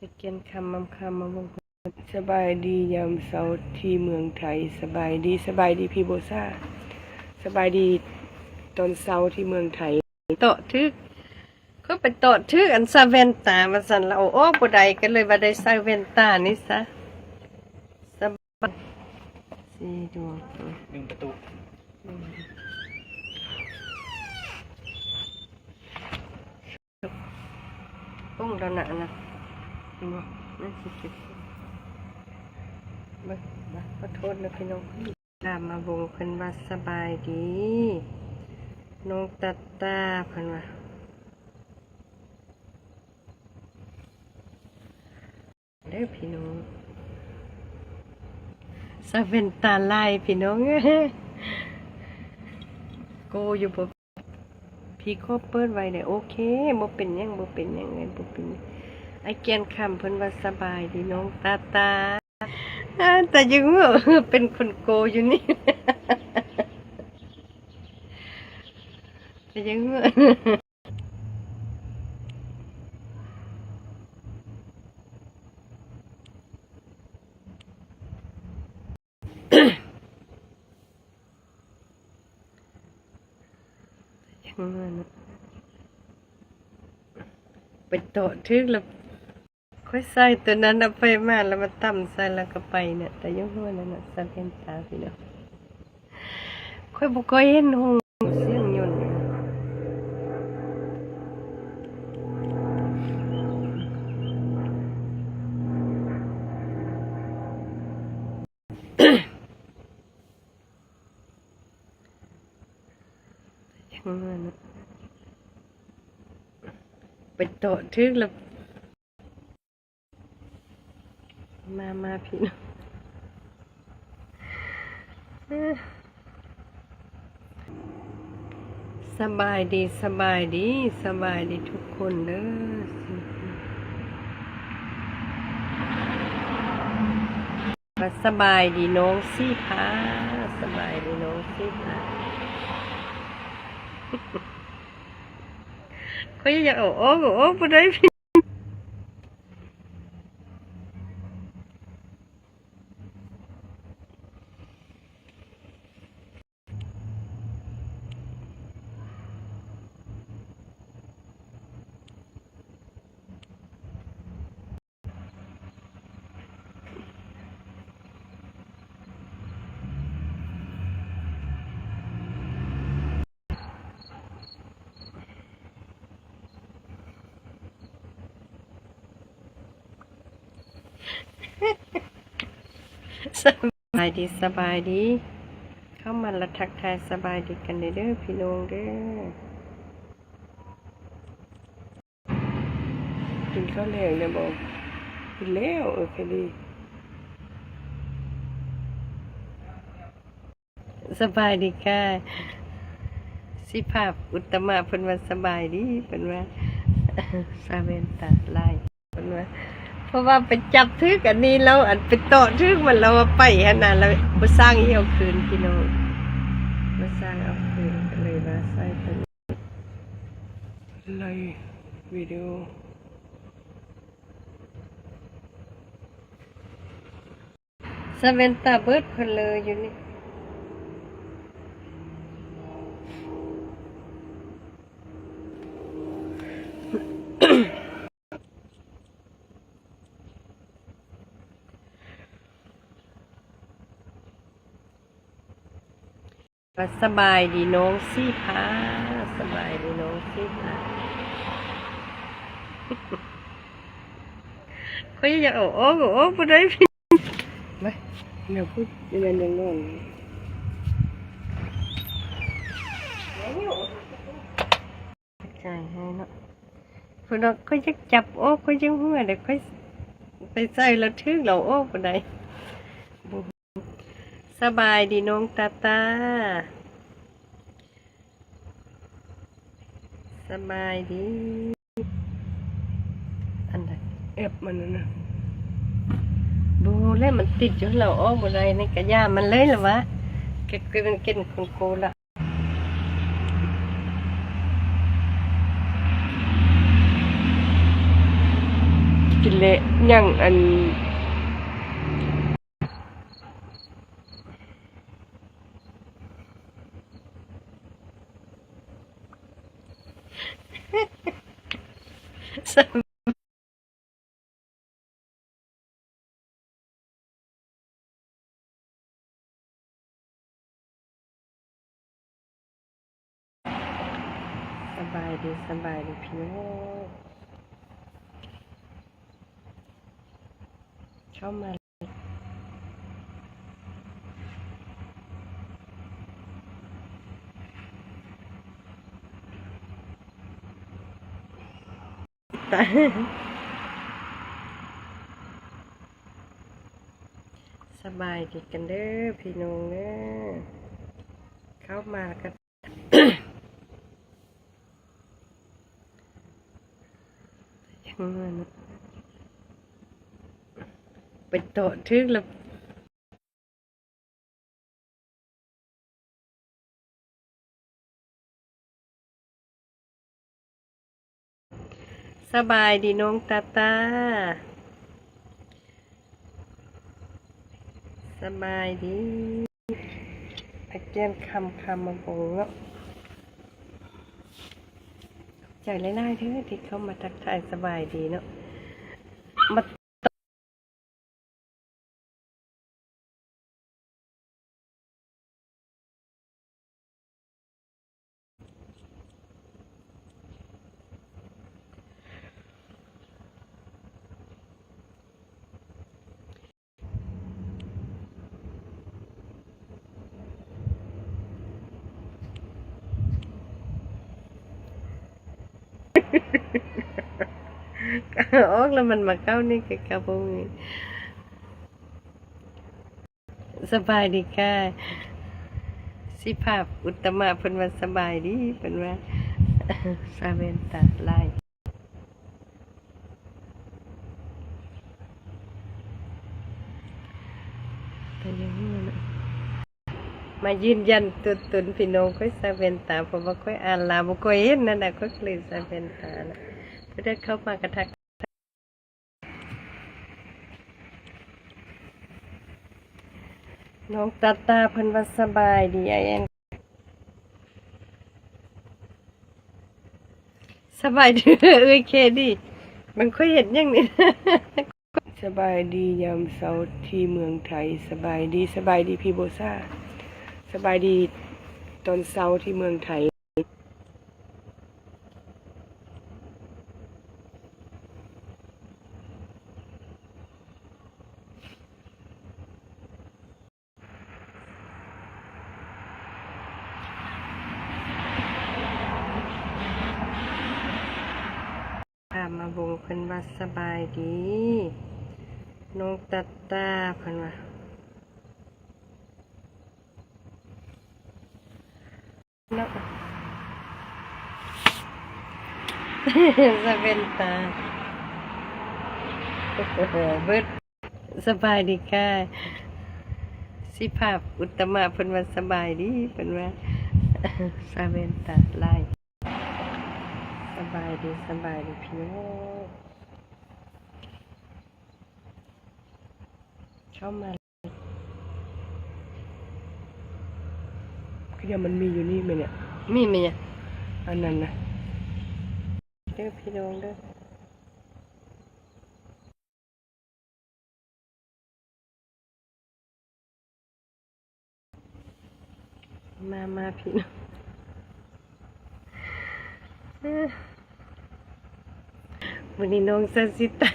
ไปเกียนคำมำคำมาบงสบายดียามเสาร์ที่เมืองไทย สบายดีสบายดีพี่โบซ่า สบายดีตอนเสาร์ที่เมืองไทยโตะทึกก็ไปโตะทึกอันซาเวนตามาสั่นเราโอ้บ่ได้ก็เลยว่าได้ซาเวนตานี่ซะสบายสีดวงดึงประตูปุ้งระหนะนะ บ่นั่นสิสิเบิ่งบ่ขอโทษนะพี่น้องตามมาบงเพิ่นว่าสบายดี น้องตัตตาเพิ่นว่าเด้อพี่น้องซาเวนตาลายพี่น้องโกอยู่บ่พี่ครบเปิดไว้เนี่ยโอเคบ่เป็นหยังบ่เป็นหยังไงบ่เป็นหยัง ไอ้แกนคำเพิ่นว่าสบายดีน้องตาตาแต่ยังเป็นคนโกอยู่นี่แต่ยังยังว่านไปโตะทึกแล้ว ค่อยใส่ตัวนั้นเอาไปมาแล้วมาตั้มใส่แล้วก็ไปเนี่ย แต่ยังหัวนั่นน่ะสันเป็นตาพี่เนาะค่อยบ่ค่อยเห็นหงเสียงยนต์ยังว่านไปโตะทึกแล้ว มา มา พี่น้องสบายดีสบายดีสบายดีทุกคนเด้อสบายดีน้องซี่พาสบายดีน้องซี่พาเขาอยากเอาโอ้โอ้บ่ได้พี่ ดีสบายดี เข้ามาละทักทายสบายดีกันเด้อพี่น้องเด้อกินข้าวแรงเนี่ยบอกกินแล้วเออแค่ดีสบายดีค่ะ สิภาพอุตมะเพิ่นว่าสบายดีเพิ่นว่าซาเวนตาไลเพิ่นว่า เพราะว่าไปจับทึกอันนี้แล้วอันไปโตะทึกมันเราไปขนาดเราบ่สร้างอีเอาคืนพี่น้องบ่สร้างเอาคืนก็เลยว่าใส่เป็นลฟ์วิดีโอซาเวนตาเบิดเพิ่นเลยอยู่นี่ สบายดีน้องซี่พาสบายดีน้องซี่พาเขาอยากเอาโอ้โอ้บ่ได้พี่ไม่เดี๋ยวพูดยังไงยังนอนใช่ให้เนาะพวกเราก็จะจับโอ้ก็ยังหัวเดี๋ยวค่อยไปใส่แล้วทึกเราโอ้บ่ได้บ่ สบายดีน้องตาตา สบายดี อันใดเอฟมันนะนะบูเล่มันติดอยู่แล้วโอ้บ่ได้ในกระยามันเลยเหรอวะเก็บกินกินของกูละกินเละยังอัน สบายดีสบายดีพี่น้องเข้ามา สบายดีกันเด้อพี่น้องเด้อเข้ามากันยังไงนะไปโตทึกแล้ว สบายดีน้องตาตา สบายดีอาเกียนคำคำมาบงเนาะใจไล่ๆเถอที่เขามาทักทายสบายดีเนาะมา ออกแล้วมันมาเข้านี่กับกระโปรงนี่สบายดีค่ะ สิภาพอุตตมะพันว่าสบายดีพันว่าซาเวนตาไล่เป็นอย่างนี้นะ มายืนยันตัวตนพี่น้องค่อยซาเวนตาเพราะว่าค่อยอ่านลาบ่ค่อยเห็นนั่นน่ะค่อยเลยซาเวนตานะเพื่อได้เข้ามากระทักน้องตาตาเพิ่นว่าสบายดีไอแอนสบายดีเอ้ยเคดีมันค่อยเห็นอย่างนี้สบายดียามเสาร์ที่เมืองไทย สบายดีสบายดีพี่โบซ่า สบายดีตอนเช้าที่เมืองไทย พามาบงเพิ่นว่าสบายดี น้องตัดตาเพิ่นว่าะ สะเป็นตาเบิดสบายดีค่ะ สิภาพอุตตมะเพิ่นว่าสบายดีเพิ่นว่าสะเป็นตาไล่สบายดีสบายดีพี่น้องเข้ามาคือยังมันมีอยู่นี่ไหมเนี่ย มีไหมเนี่ยอันนั้นนะ เด้อพี่น้องเด้อมามาพี่น้องวันนี้น้องสัสิตา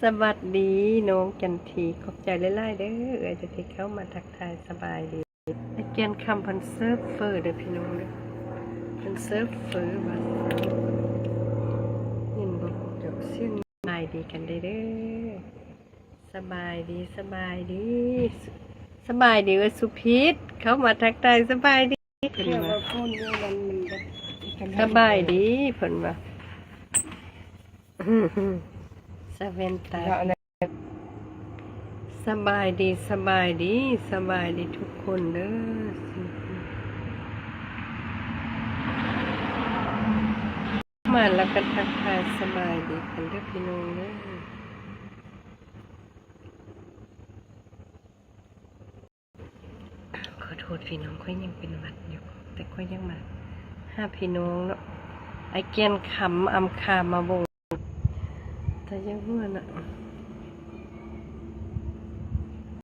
สวัสดีน้องจันทีขอบใจหลายๆเด้อเอยจะที่เข้ามาทักทายสบายดีไอเกียนคำพันเซิร์ฟเฟอร์เด้อพี่น้องเด้อ พันเซิร์ฟเฟอร์ว่ายินบอกเดี๋ยวเสียงสบายดีกันเด้อเด้อสบายดีสบายดี สบายดีเอยสุพิษเข้ามาทักทายสบายดีเรียกว่าพูดเรื่องมันมันก็ทำให้สบายดีเพิ่นว่าสเวนตาแล้วอันนั้นสบายดีสบายดี สบายดีทุกคนเด้อ มาแล้วก็ทักทายสบายดีกันเด้อพี่น้องเด้อขอโทษพี่น้องค่อยยังเป็นหวัดอยู่ แต่ค่อยยังมาห้าพี่น้องเนาะไอเกียนขำอำคามาบงแต่ยังเมื่อน่ะ